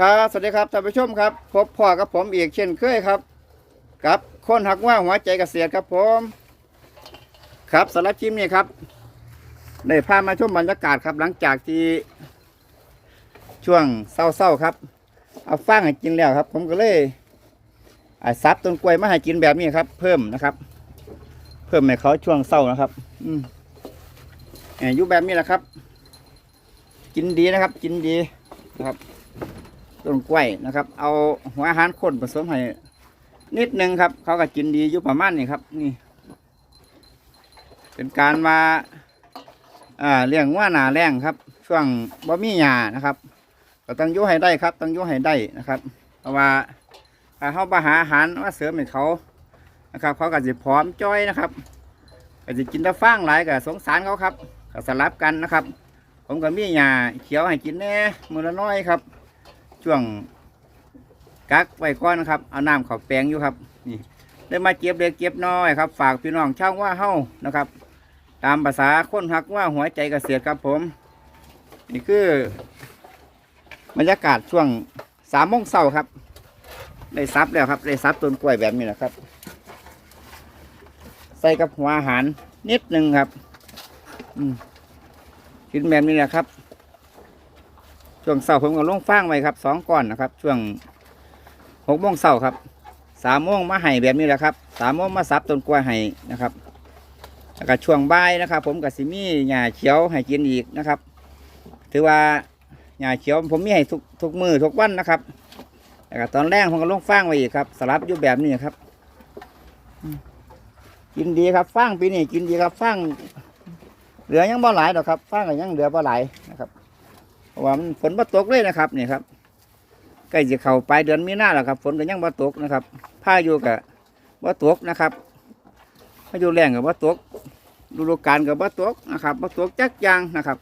ครับสวัสดีครับท่านผู้ชมครับพบพ่อกับผมอีกเช่นเคยครับกับคนหักว่าหัวใจเกษตรครับผม ครับสำหรับคลิปนี้ครับได้พามาชมบรรยากาศครับหลังจากที่ช่วงเศร้าๆครับ เอาฟางให้กินแล้วครับ ผมก็เลยอ่ซับต้นกล้วยมาให้กินแบบนี้ครับ เพิ่มนะครับ เพิ่มให้เขาช่วงเศร้านะครับ อืมอ่าอยู่แบบนี้แหละครับ กินดีนะครับ กินดีนะครับ ต้นกล้วยนะครับ เอาหัวอาหารข้นผสมให้นิดนึงครับ เขาก็กินดีอยู่ประมาณนี้ครับ นี่ เป็นการมาเลี้ยงว่าหนาแรงครับ ช่วงบ่มีหญ้านะครับ ก็ต้องยุ่ให้ได้ครับ ต้องยุ่ให้ได้นะครับ เพราะว่าถ้าเขาไปหาอาหารมาเสริมให้เขานะครับ เขาก็จะพร้อมจ้อยนะครับก็จะกินตะฟางหลายก็สงสารเขาครับก็สลับกันนะครับ ผมก็มีหญ้าเขียวให้กินแน่มือละน้อยครับ ช่วงกักไว้ก่อนนะครับ เอาน้ำเขาแปลงอยู่ครับ นี่ได้มาเก็บเล็กเก็บน้อยครับ ฝากพี่น้องช่างว่าเฮ้านะครับ ตามภาษาคนหักว่าหัวใจเกษตรครับผม นี่คือบรรยากาศช่วงสามโมงเช้าครับ ได้ซับแล้วครับ ได้ซับต้นกล้วยแบบนี้นะครับ ใส่กับหัวอาหารนิดหนึ่งครับ อืมกินแบบนี้แหละครับ ช่วงเสาร์ผมก็ลงฟางไว้ครับสองก้อนนะครับ ช่วงหกโมงเสาร์ครับสามโมงมาให้แบบนี้แหละครับสามโมงมาซับต้นกล้วยให้นะครับแล้วก็ช่วงบ่ายนะครับ ผมกับซิมี่หญ้าเขียวให้กินอีกนะครับ ถือว่าหญ้าเขียวผมมีให้ทุกทุกมือทุกวันนะครับแล้วก็ตอนแรกผมก็ลงฟางไว้อีกครับสลับอยู่แบบนี้ครับ กินดีครับฟางปีนี้กินดีครับฟางเหลือยังบ่หลายดอกครับฟางก็ยังเหลือบ่หลายนะครับ ว่ามันฝนบ่ตกเลยนะครับนี่ครับใกล้จะเข้าปลายเดือนมีนาแล้วครับ ฝนก็ยังบ่ตกนะครับพายุก็บ่ตกนะครับพายุแรงก็บ่ตกฤดูกาลก็บ่ตกนะครับบ่ตกจักย่างนะครับ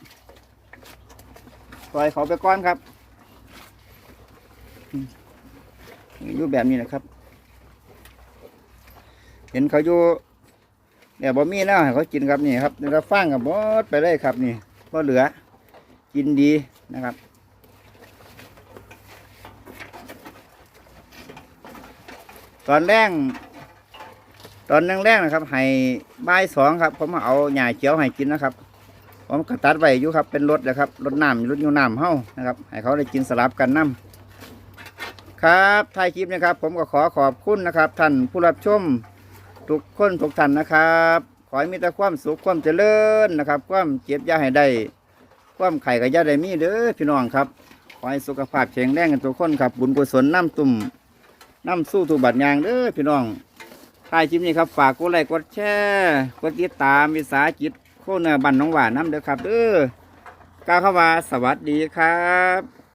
ปล่อยเขาไปก่อนครับอยู่แบบนี้นะครับ เห็นเขาอยู่เนี่ยบ่มีแล้วให้เขากินครับนี่ครับนี่เราฟังกับหมดไปเลยครับนี่บ่เหลือ กินดี นะครับ ตอนแรกตอนแรกๆนะครับ ให้บ่ายสองครับ ผมเอาหญ้าเขียวให้กินนะครับ ผมก็ตัดไว้อยู่ครับ เป็นรถนะครับรถน้ำรถยูน้ำเฮ้านะครับ ให้เขาได้กินสลับกันน้ำครับท้ายคลิปนะครับ ผมก็ขอขอบคุณนะครับ ท่านผู้รับชมทุกคนทุกท่านนะครับ ขอให้มีแต่ความสุขความเจริญนะครับ ความเจ็บยาให้ได้ ความไข่กับยาไดมีเด้อพี่น้องครับขอให้สุขภาพแข็งแรงกันทุกคนครับ บุญกุศลน้ำตุ่มน้ำสู้ถูกบัดยางเด้อพี่น้องท้ายคลิปนี้ครับฝากกดไลค์กดแชร์กดติดตามวิสาจิตโคเนบันน้องหวานน้ำเด้อครับเด้อกล่าวเข้ามาสวัสดีครับ